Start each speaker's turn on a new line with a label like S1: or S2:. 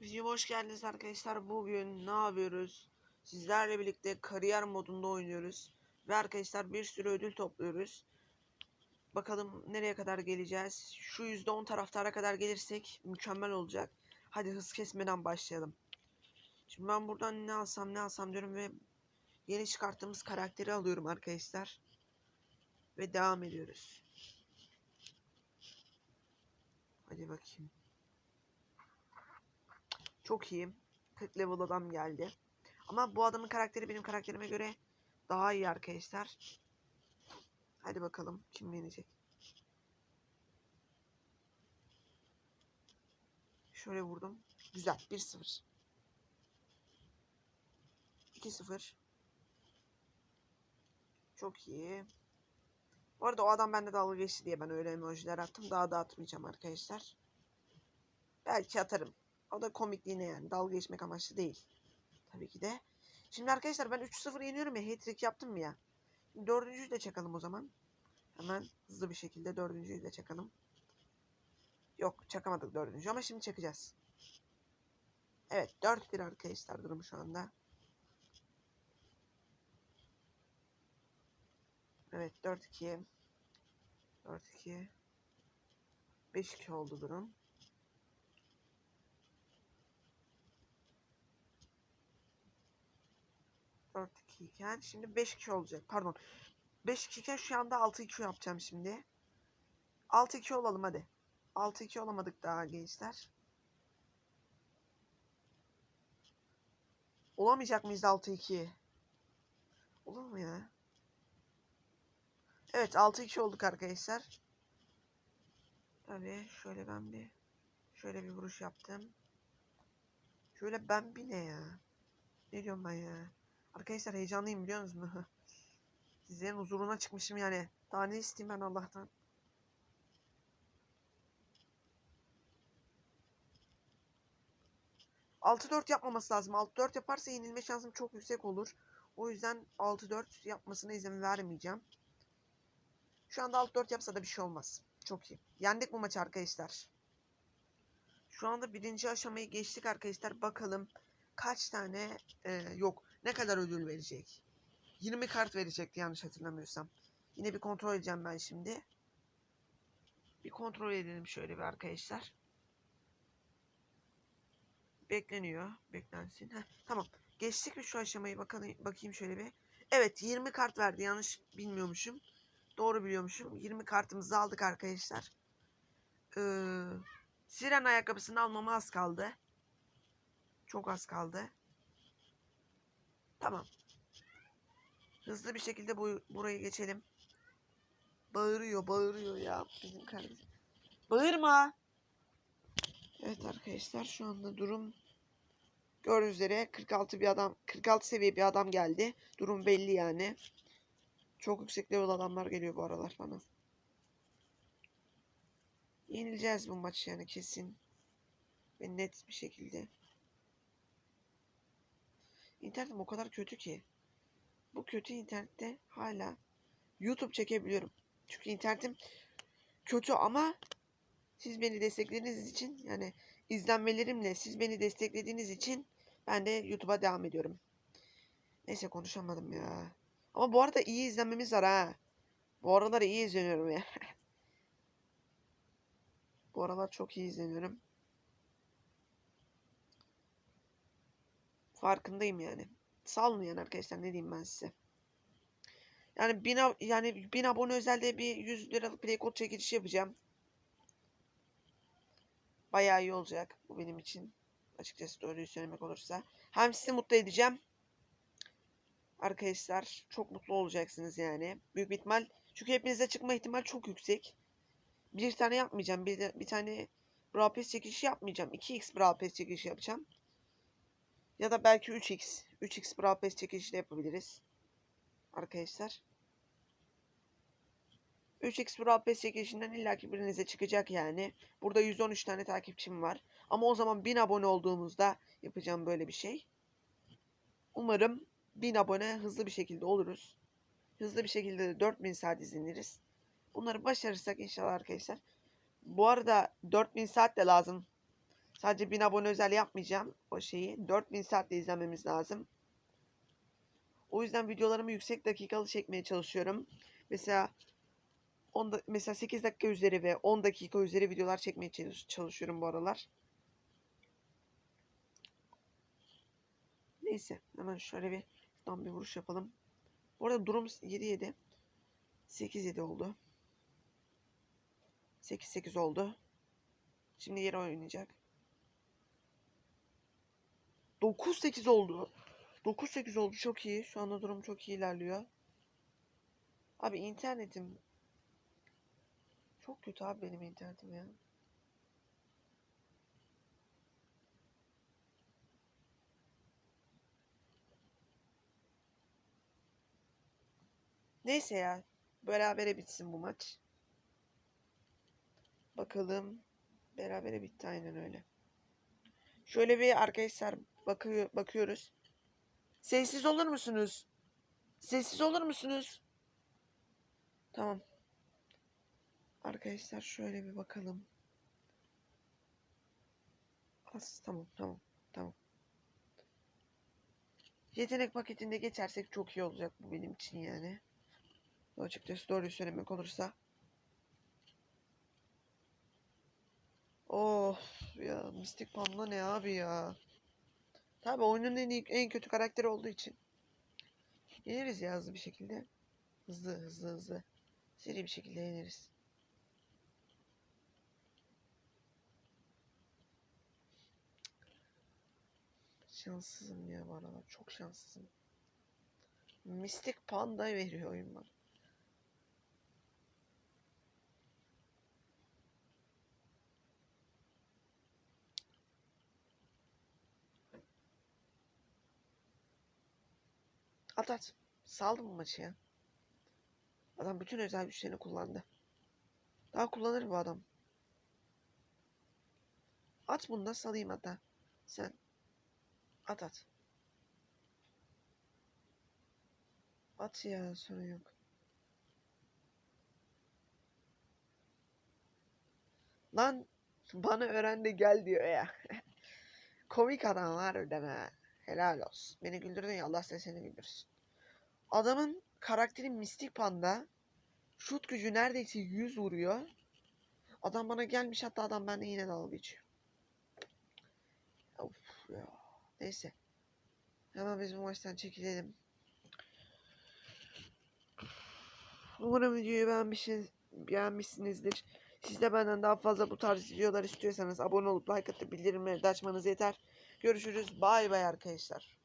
S1: Videoma hoş geldiniz arkadaşlar. Bugün ne yapıyoruz? Sizlerle birlikte kariyer modunda oynuyoruz. Ve arkadaşlar bir sürü ödül topluyoruz. Bakalım nereye kadar geleceğiz. Şu %10 taraftara kadar gelirsek mükemmel olacak. Hadi hız kesmeden başlayalım. Şimdi ben buradan ne alsam ne alsam diyorum ve yeni çıkarttığımız karakteri alıyorum arkadaşlar. Ve devam ediyoruz. Hadi bakayım. Çok iyiyim. 40 level adam geldi. Ama bu adamın karakteri benim karakterime göre daha iyi arkadaşlar. Hadi bakalım kim yenecek. Şöyle vurdum. Güzel. 1-0. 2-0. Çok iyi. Bu arada o adam bende dalga geçti diye ben öyle emojiler attım. Daha da atmayacağım arkadaşlar. Belki atarım. O da komikliğine yani. Dalga geçmek amaçlı değil. Tabii ki de. Şimdi arkadaşlar ben 3-0 yeniyorum ya. Hat-trick yaptım mı ya? Şimdi dördüncüyü de çakalım o zaman. Hemen hızlı bir şekilde dördüncüyü de çakalım. Yok çakamadık dördüncü ama şimdi çakacağız. Evet 4-1 arkadaşlar durum şu anda. Evet 4-2. 4-2. 5-2 oldu durum. Dört iki iken şimdi 5 2 olacak. Pardon. 5 2 iken şu anda 6 2 yapacağım şimdi. 6 2 olalım hadi. 6 2 olamadık daha gençler. Olamayacak mıyız 6 2? Olur mu ya? Evet 6 2 olduk arkadaşlar. Tabii şöyle ben bir şöyle bir vuruş yaptım. Şöyle ben bir ne ya? Ne diyorum ben ya? Arkadaşlar heyecanlıyım biliyor musunuz? Sizlerin huzuruna çıkmışım yani. Daha ne isteyeyim ben Allah'tan? Altı dört yapmaması lazım. Altı dört yaparsa yenilme şansım çok yüksek olur. O yüzden altı dört yapmasına izin vermeyeceğim. Şu anda altı dört yapsa da bir şey olmaz. Çok iyi. Yendik bu maçı arkadaşlar. Şu anda birinci aşamayı geçtik arkadaşlar. Bakalım kaç tane e, yok ne kadar ödül verecek? 20 kart verecekti yanlış hatırlamıyorsam. Yine bir kontrol edeceğim ben şimdi. Bir kontrol edelim şöyle bir arkadaşlar. Bekleniyor. Beklensin. Heh, tamam. Geçtik mi şu aşamayı bakalım bakayım şöyle bir. Evet 20 kart verdi. Yanlış bilmiyormuşum. Doğru biliyormuşum. 20 kartımızı aldık arkadaşlar. Ee, siren ayakkabısını almama az kaldı. Çok az kaldı. Tamam. Hızlı bir şekilde bu burayı geçelim. Bağırıyor, bağırıyor ya bizim kardeşim. Bağırma. Evet arkadaşlar şu anda durum gördüğünüz üzere 46 bir adam 46 seviye bir adam geldi. Durum belli yani. Çok yüksek level adamlar geliyor bu aralar bana. Yenileceğiz bu maçı yani kesin. Ve net bir şekilde. İnternetim o kadar kötü ki. Bu kötü internette hala YouTube çekebiliyorum. Çünkü internetim kötü ama siz beni desteklediğiniz için yani izlenmelerimle siz beni desteklediğiniz için ben de YouTube'a devam ediyorum. Neyse konuşamadım ya. Ama bu arada iyi izlenmemiz var ha. Bu aralar iyi izleniyorum ya. bu aralar çok iyi izleniyorum. Farkındayım yani. Sağ yani arkadaşlar ne diyeyim ben size. Yani bin, yani bin abone özelde bir 100 liralık play code çekilişi yapacağım. Bayağı iyi olacak bu benim için. Açıkçası doğruyu söylemek olursa. Hem sizi mutlu edeceğim. Arkadaşlar çok mutlu olacaksınız yani. Büyük bir ihtimal. Çünkü hepinize çıkma ihtimal çok yüksek. Bir tane yapmayacağım. Bir, bir tane Brawl Pass çekilişi yapmayacağım. 2x Brawl Pass çekilişi yapacağım. Ya da belki 3x. 3x Brawl Pass çekilişi de yapabiliriz. Arkadaşlar. 3x Brawl Pass çekilişinden illaki birinize çıkacak yani. Burada 113 tane takipçim var. Ama o zaman 1000 abone olduğumuzda yapacağım böyle bir şey. Umarım 1000 abone hızlı bir şekilde oluruz. Hızlı bir şekilde de 4000 saat izleniriz. Bunları başarırsak inşallah arkadaşlar. Bu arada 4000 saat de lazım. Sadece 1000 abone özel yapmayacağım o şeyi. 4000 saatte izlememiz lazım. O yüzden videolarımı yüksek dakikalı çekmeye çalışıyorum. Mesela 10 da- mesela 8 dakika üzeri ve 10 dakika üzeri videolar çekmeye çalış- çalışıyorum bu aralar. Neyse hemen şöyle bir tam bir vuruş yapalım. Bu arada durum 7-7. 8-7 oldu. 8-8 oldu. Şimdi yere oynayacak. 9-8 oldu. 9-8 oldu çok iyi. Şu anda durum çok iyi ilerliyor. Abi internetim çok kötü abi benim internetim ya. Neyse ya. Berabere bitsin bu maç. Bakalım. Berabere bitti aynen öyle. Şöyle bir arkadaşlar bakıyor, bakıyoruz. Sessiz olur musunuz? Sessiz olur musunuz? Tamam. Arkadaşlar şöyle bir bakalım. As tamam tamam tamam. Yetenek paketinde geçersek çok iyi olacak bu benim için yani. Açıkçası doğruyu söylemek olursa. Of ya Mystic Panda ne abi ya. Tabi oyunun en iyi, en kötü karakteri olduğu için. Yeneriz ya hızlı bir şekilde. Hızlı hızlı hızlı. Seri bir şekilde yeneriz. Şanssızım ya bu aralar. Çok şanssızım. Mystic Panda veriyor oyun bana. At at. Saldım maçı ya. Adam bütün özel güçlerini kullandı. Daha kullanır bu adam. At bunu da salayım hatta. Sen. At at. At ya sorun yok. Lan bana öğrendi gel diyor ya. Komik adam var ödeme. Helal olsun. Beni güldürdün ya Allah sen seni güldürsün. Adamın karakteri Mistik Panda. Şut gücü neredeyse 100 vuruyor. Adam bana gelmiş hatta adam bende yine dalga geçiyor. Of ya. Neyse. Hemen biz bu maçtan çekilelim. Umarım videoyu beğenmişsiniz, beğenmişsinizdir. Siz de benden daha fazla bu tarz videolar istiyorsanız abone olup like atıp bildirimleri de açmanız yeter. Görüşürüz. Bay bay arkadaşlar.